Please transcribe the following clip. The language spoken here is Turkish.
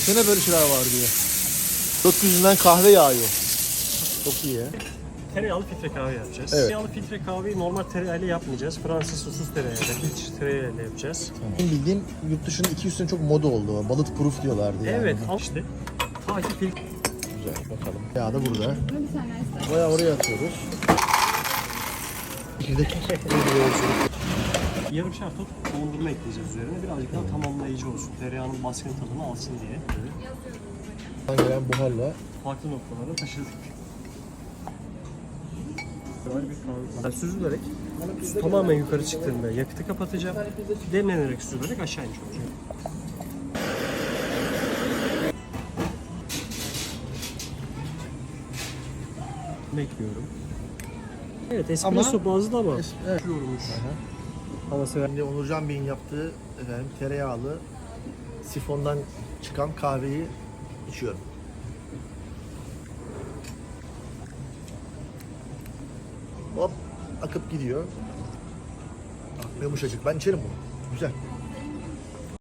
Sene böyle şeyler var diye. Gökyüzünden kahve yağıyor. Çok iyi ya. Tereyağlı filtre kahve yapacağız. Evet. Tereyağlı filtre kahveyi normal tereyağıyla yapmayacağız. Fransız susuz tereyağıyla, hiç tereyağıyla yapacağız. Benim bildiğim yurt dışında 200 sene çok moda oldu. Bulletproof diyorlardı yani. Evet, al işte. Ta ki filtre Güzel bakalım. Yağ da burada. Bayağı oraya atıyoruz. Çekirdek yarım şart tut dondurma ekleyeceğiz üzerine. Birazcık daha tamamlayıcı olsun. Tereyağının baskın tadını alsın diye. Buradan gelen buharla Farklı noktalara taşıdık. Ben süzülerek su tamamen yukarı çıktığında yakıtı kapatacağım. Demlenerek süzülerek aşağı inmiş olacak. Bekliyorum. Evet espresso Ama- bazlı ama Es- evet. yoğurmuş. Hava sever. Şimdi Onurcan Bey'in yaptığı efendim tereyağlı sifondan çıkan kahveyi içiyorum. Hop akıp gidiyor. Yumuşacık. Ben içerim bunu. Güzel.